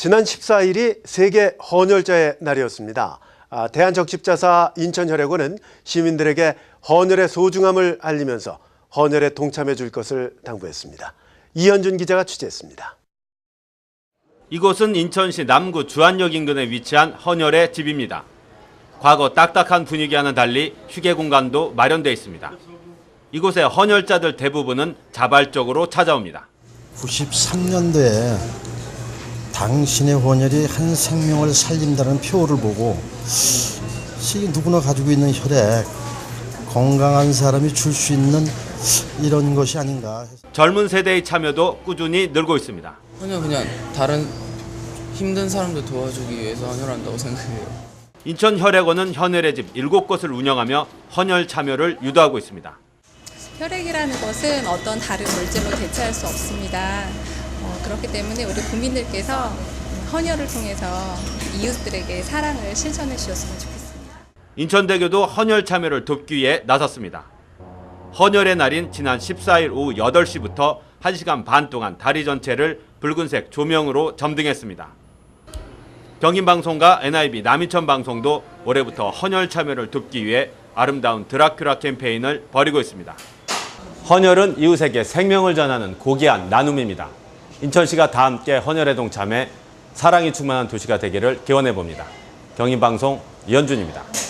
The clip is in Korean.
지난 14일이 세계 헌혈자의 날이었습니다. 아, 대한적십자사 인천혈액원은 시민들에게 헌혈의 소중함을 알리면서 헌혈에 동참해 줄 것을 당부했습니다. 이현준 기자가 취재했습니다. 이곳은 인천시 남구 주안역 인근에 위치한 헌혈의 집입니다. 과거 딱딱한 분위기와는 달리 휴게 공간도 마련돼 있습니다. 이곳에 헌혈자들 대부분은 자발적으로 찾아옵니다. 93년도에 당신의 혼혈이 한 생명을 살린다는 표를 보고 시 누구나 가지고 있는 혈액 건강한 사람이 줄 수 있는 이런 것이 아닌가 젊은 세대의 참여도 꾸준히 늘고 있습니다. 그냥 그냥 다른 힘든 사람들 도와주기 위해서 헌혈한다고 생각해요. 인천 혈액원은 헌혈의 집 7곳을 운영하며 헌혈 참여를 유도하고 있습니다. 혈액이라는 것은 어떤 다른 물질로 대체할 수 없습니다. 어, 그렇기 때문에 우리 국민들께서 헌혈을 통해서 이웃들에게 사랑을 실천해 주셨으면 좋겠습니다. 인천대교도 헌혈 참여를 돕기 위해 나섰습니다. 헌혈의 날인 지난 14일 오후 8시부터 1시간 반 동안 다리 전체를 붉은색 조명으로 점등했습니다. 경인방송과 NIB 남인천 방송도 올해부터 헌혈 참여를 돕기 위해 아름다운 드라큘라 캠페인을 벌이고 있습니다. 헌혈은 이웃에게 생명을 전하는 고귀한 나눔입니다. 인천시가 다 함께 헌혈에 동참해 사랑이 충만한 도시가 되기를 기원해 봅니다. 경인방송 이현준입니다.